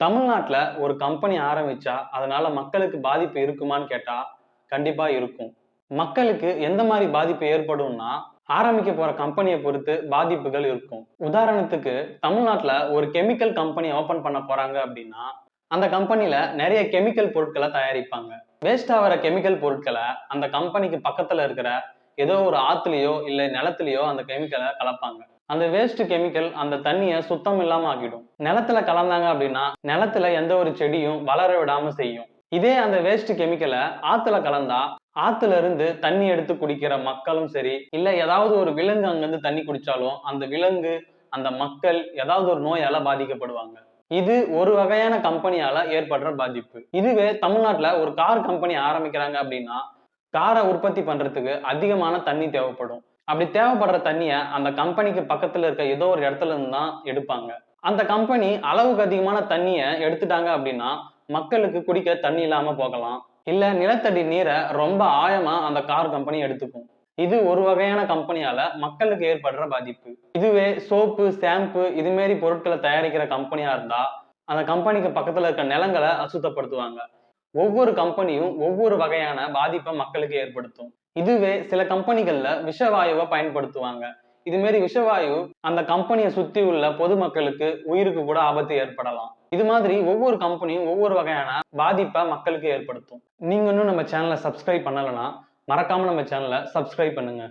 தமிழ்நாட்டில் ஒரு கம்பெனி ஆரம்பிச்சா அதனால மக்களுக்கு பாதிப்பு இருக்குமான்னு கேட்டா கண்டிப்பா இருக்கும். மக்களுக்கு எந்த மாதிரி பாதிப்பு ஏற்படும்னா ஆரம்பிக்க போற கம்பெனியை பொறுத்து பாதிப்புகள் இருக்கும். உதாரணத்துக்கு தமிழ்நாட்டில் ஒரு கெமிக்கல் கம்பெனி ஓபன் பண்ண போறாங்க அப்படின்னா அந்த கம்பெனியில் நிறைய கெமிக்கல் பொருட்களை தயாரிப்பாங்க. வேஸ்ட் ஆகிற கெமிக்கல் பொருட்களை அந்த கம்பெனிக்கு பக்கத்துல இருக்கிற ஏதோ ஒரு ஆத்துலேயோ இல்லை நிலத்துலையோ அந்த கெமிக்கலை கலப்பாங்க. அந்த வேஸ்ட் கெமிக்கல் அந்த தண்ணியை சுத்தம் இல்லாம ஆக்கிடும். நிலத்துல கலந்தாங்க அப்படின்னா நிலத்துல எந்த ஒரு செடியும் வளர விடாம செய்யும். இதே அந்த வேஸ்ட் கெமிக்கலை ஆத்துல கலந்தா ஆத்துல இருந்து தண்ணி எடுத்து குடிக்கிற மக்களும் சரி இல்ல ஏதாவது ஒரு விலங்கு அங்கிருந்து தண்ணி குடிச்சாலும் அந்த விலங்கு அந்த மக்கள் ஏதாவது ஒரு நோயால பாதிக்கப்படுவாங்க. இது ஒரு வகையான கம்பெனியால ஏற்படுற பாதிப்பு. இதுவே தமிழ்நாட்டுல ஒரு கார் கம்பெனி ஆரம்பிக்கிறாங்க அப்படின்னா காரை உற்பத்தி பண்றதுக்கு அதிகமான தண்ணி தேவைப்படும். அப்படி தேவைப்படுற தண்ணியை அந்த கம்பெனிக்கு பக்கத்துல இருக்க ஏதோ ஒரு இடத்துல இருந்து தான் எடுப்பாங்க. அந்த கம்பெனி அளவுக்கு அதிகமான தண்ணியை எடுத்துட்டாங்க அப்படின்னா மக்களுக்கு குடிக்க தண்ணி இல்லாம போகலாம். இல்ல நிலத்தடி நீரை ரொம்ப ஆழமா அந்த கார் கம்பெனி எடுத்துக்கும். இது ஒரு வகையான கம்பெனியால மக்களுக்கு ஏற்படுற பாதிப்பு. இதுவே சோப்பு ஷாம்பு இது மாரி பொருட்களை தயாரிக்கிற கம்பெனியா இருந்தா அந்த கம்பெனிக்கு பக்கத்துல இருக்க நிலங்களை அசுத்தப்படுத்துவாங்க. ஒவ்வொரு கம்பெனியும் ஒவ்வொரு வகையான பாதிப்பை மக்களுக்கு ஏற்படுத்தும். இதுவே சில கம்பெனிகள்ல விஷவாயுவை பயன்படுத்துவாங்க. இது மாரி விஷவாயு அந்த கம்பெனியை சுத்தி உள்ள பொதுமக்களுக்கு உயிருக்கு கூட ஆபத்து ஏற்படலாம். இது மாதிரி ஒவ்வொரு கம்பெனியும் ஒவ்வொரு வகையான பாதிப்பை மக்களுக்கு ஏற்படுத்தும். நீங்க இன்னும் நம்ம சேனலை சப்ஸ்கிரைப் பண்ணலைன்னா மறக்காம நம்ம சேனலை சப்ஸ்கிரைப் பண்ணுங்க.